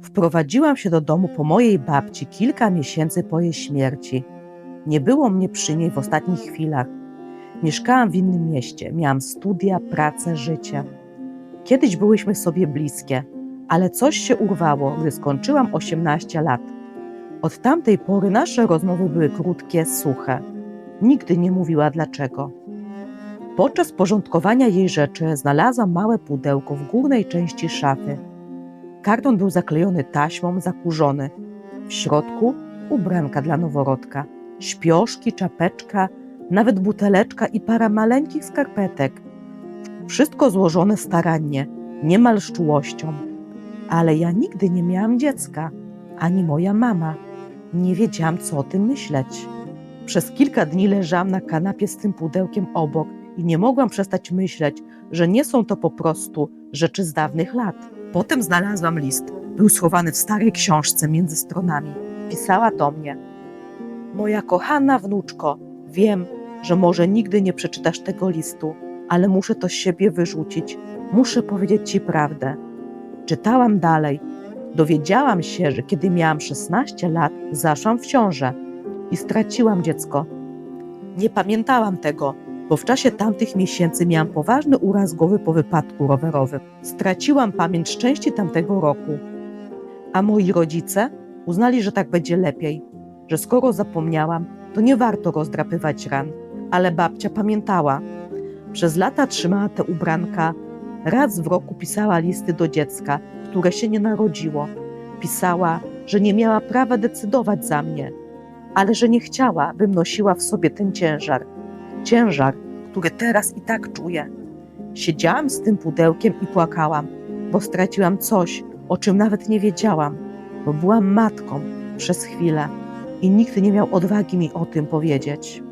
Wprowadziłam się do domu po mojej babci kilka miesięcy po jej śmierci. Nie było mnie przy niej w ostatnich chwilach. Mieszkałam w innym mieście, miałam studia, pracę, życie. Kiedyś byłyśmy sobie bliskie, ale coś się urwało, gdy skończyłam 18 lat. Od tamtej pory nasze rozmowy były krótkie, suche. Nigdy nie mówiła dlaczego. Podczas porządkowania jej rzeczy znalazłam małe pudełko w górnej części szafy. Karton był zaklejony taśmą, zakurzony. W środku ubranka dla noworodka, śpioszki, czapeczka, nawet buteleczka i para maleńkich skarpetek. Wszystko złożone starannie, niemal z czułością. Ale ja nigdy nie miałam dziecka, ani moja mama. Nie wiedziałam, co o tym myśleć. Przez kilka dni leżałam na kanapie z tym pudełkiem obok i nie mogłam przestać myśleć, że nie są to po prostu rzeczy z dawnych lat. Potem znalazłam list. Był schowany w starej książce między stronami. Pisała do mnie: Moja kochana wnuczko, wiem, że może nigdy nie przeczytasz tego listu, ale muszę to z siebie wyrzucić. Muszę powiedzieć ci prawdę. Czytałam dalej. Dowiedziałam się, że kiedy miałam 16 lat, zaszłam w ciążę i straciłam dziecko. Nie pamiętałam tego, bo w czasie tamtych miesięcy miałam poważny uraz głowy po wypadku rowerowym. Straciłam pamięć szczęści tamtego roku. A moi rodzice uznali, że tak będzie lepiej, że skoro zapomniałam, to nie warto rozdrapywać ran. Ale babcia pamiętała. Przez lata trzymała te ubranka, raz w roku pisała listy do dziecka, które się nie narodziło. Pisała, że nie miała prawa decydować za mnie, ale że nie chciała, bym nosiła w sobie ten ciężar. Ciężar, który teraz i tak czuję. Siedziałam z tym pudełkiem i płakałam, bo straciłam coś, o czym nawet nie wiedziałam, bo byłam matką przez chwilę i nikt nie miał odwagi mi o tym powiedzieć.